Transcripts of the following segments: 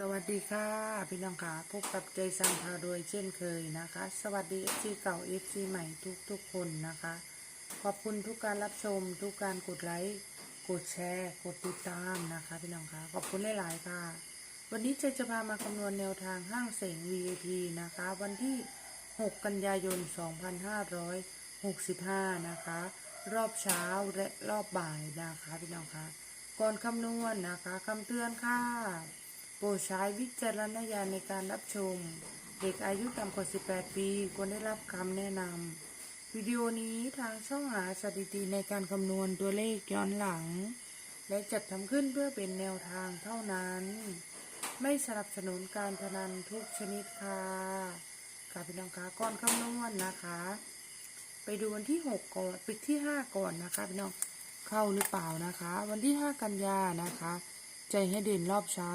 สวัสดีค่ะ พี่น้องค่ะพบกับใจสังพาโดยเช่นเคยนะคะ สวัสดีเอฟซีเก่าเอฟซีใหม่ทุกทุกคนนะคะ ขอบคุณทุกการรับชม ทุกการกดไลค์กดแชร์ กดติดตามนะคะ พี่น้องค่ะขอบคุณหลายๆค่ะ วันนี้ใจจะพามาคำนวณแนวทางห้างเสง VIP นะคะ วันที่ 6 กันยายน 2565 นะคะ รอบเช้าและรอบบ่ายนะคะ พี่น้องค่ะก่อนคำนวณนะคะคำเตือนค่ะ ปรดใช้วิจารณญาณในการรับชม เด็กอายุต่ำกว่า 18 ปีควรได้รับคำแนะนำวิดีโอนี้ทางช่องหาสถิติในการคำนวณตัวเลขย้อนหลัง และจัดทำขึ้นเพื่อเป็นแนวทางเท่านั้น ไม่สนับสนุนการพนันทุกชนิดค่ะค่ะพี่น้องคะก่อนคำนวณนะคะ ไปดูวันที่ 6 ก่อนปิดที่ 5 ก่อนนะคะพี่น้องเข้าหรือเปล่านะคะ วันที่ 5 กันยานะคะ ใจให้เด่นรอบเช้า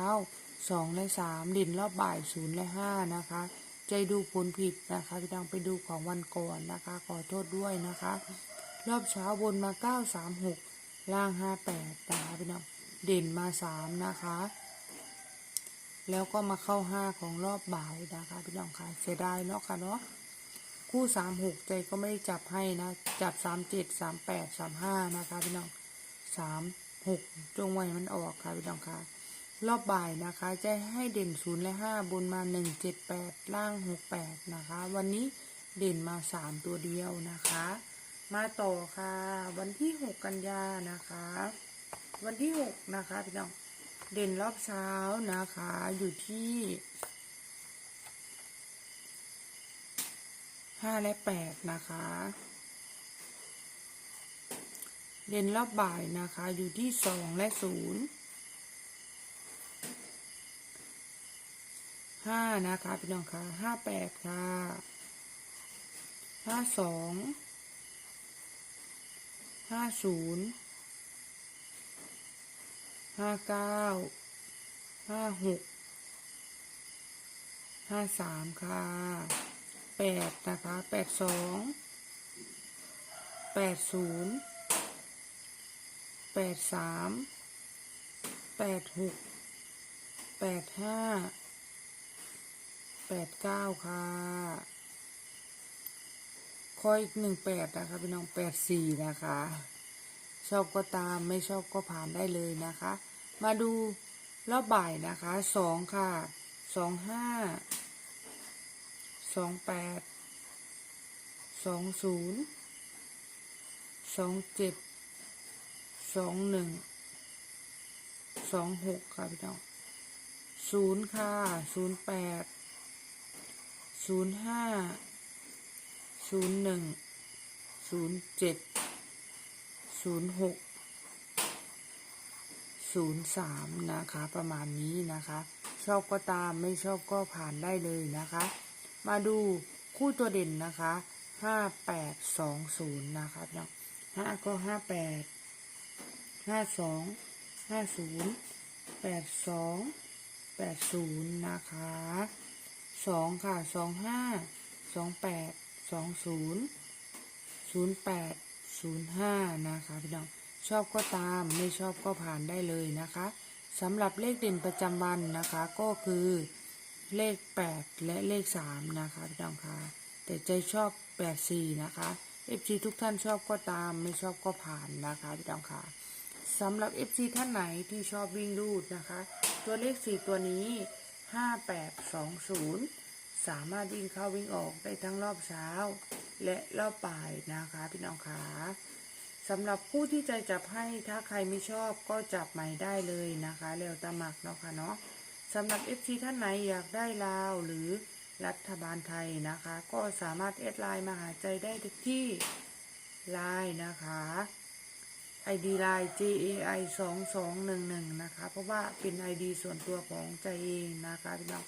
2และ3เด่นรอบบ่าย0และ5นะคะ ใจดูผลผิดนะคะพี่น้องไปดูของวันก่อนนะคะ ขอโทษด้วยนะคะ รอบเช้าบนมา9 3 6ล่าง58นะคะพี่น้องเด่นมา3นะคะ แล้วก็มาเข้า5ของรอบบ่ายนะคะพี่น้องค่ะเสียดายเนาะค่ะเนาะคู่สามหกใจก็ไม่ได้จับให้นะ จับสามเจ็ดสามแปดสามห้านะคะพี่น้องสามหกจงไว้มันออกค่ะพี่น้องค่ะ รอบบ่ายนะคะจะให้เด่นศูนย์และห้าบนมาหนึ่งเจ็ดแปดล่างหกแปดนะคะ วันนี้เด่นมาสามตัวเดียวนะคะ มาต่อค่ะ วันที่หกกันยานะคะ วันที่หกนะคะพี่น้องเด่นรอบเช้านะคะอยู่ที่ห้าและแปดนะคะ เด่นรอบบ่ายนะคะอยู่ที่สองและศูนย์ ห้านะคะพี่น้องค่ะห้าแปดค่ะห้าสองห้าศูนย์ห้าเก้าห้าหกห้าสามค่ะแปดนะคะแปดสองแปดศูนย์แปดสามแปดหกแปดห้า แปดเก้าค่ะ คอยอีกหนึ่งแปดนะคะพี่น้องแปดสี่นะคะ ชอบก็ตามไม่ชอบก็ผ่านได้เลยนะคะ มาดูรอบบ่ายนะคะสองค่ะสองห้าสองแปดสองศูนย์สองเจ็ดสองหนึ่งสองหกค่ะพี่น้องศูนย์ค่ะศูนย์แปด ศูนย์ห้าศูนย์หนึ่งศูนย์เจ็ดศูนย์หกศูนย์สามนะคะ ประมาณนี้นะคะ ชอบก็ตามไม่ชอบก็ผ่านได้เลยนะคะ มาดูคู่ตัวเด่นนะคะห้าแปดสองศูนย์นะคะพี่น้องห้าก็ห้าแปดห้าสองห้าศูนย์แปดสองแปดศูนย์นะคะ สองค่ะสองห้าสองแปดสองศูนย์ศูนย์แปดศูนย์ห้านะคะพี่น้องชอบก็ตามไม่ชอบก็ผ่านได้เลยนะคะสำหรับเลขเด่นประจำวันนะคะก็คือเลข 8 และเลข 3 นะคะพี่น้องคะแต่ใจชอบ 84 นะคะ FC ทุกท่านชอบก็ตามไม่ชอบก็ผ่านนะคะพี่น้องคะสำหรับ FC ท่านไหนที่ชอบวิ่งรูดนะคะ ตัวเลข 4 ตัวนี้ 5820 สามารถวิ่งเข้าวิ่งออกได้ทั้งรอบเช้า และรอบบ่ายนะคะพี่น้องคะสำหรับผู้ที่ใจจับให้ถ้าใครไม่ชอบก็จับใหม่ได้เลยนะคะเร็วตะหมักเนาะค่ะเนาะสำหรับ FC ท่านไหนอยากได้ลาวหรือรัฐบาลไทยนะคะ ก็สามารถแอดไลน์มาหาใจได้ที่ไลน์นะคะ ID ไลน์ JAI 2 2 1 1นะคะ เพราะว่าเป็น ID ส่วนตัวของใจเองนะคะพี่น้อง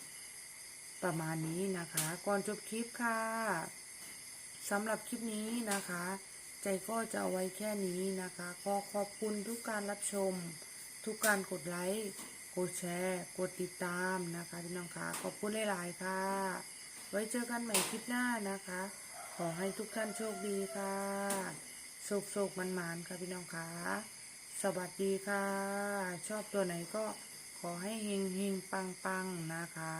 ประมาณนี้นะคะ ก่อนจบคลิปค่ะสำหรับคลิปนี้นะคะ ใจก็จะเอาไว้แค่นี้นะคะก็ขอบคุณทุกการรับชม ทุกการกดไลค์กดแชร์ กดติดตามนะคะพี่น้องค่ะขอบคุณหลายๆค่ะ ไว้เจอกันใหม่คลิปหน้านะคะ ขอให้ทุกท่านโชคดีค่ะ โศกโศกมันหมานๆค่ะพี่น้องค่ะสวัสดีค่ะ ชอบตัวไหนก็ขอให้เฮงเฮงปังปังนะคะ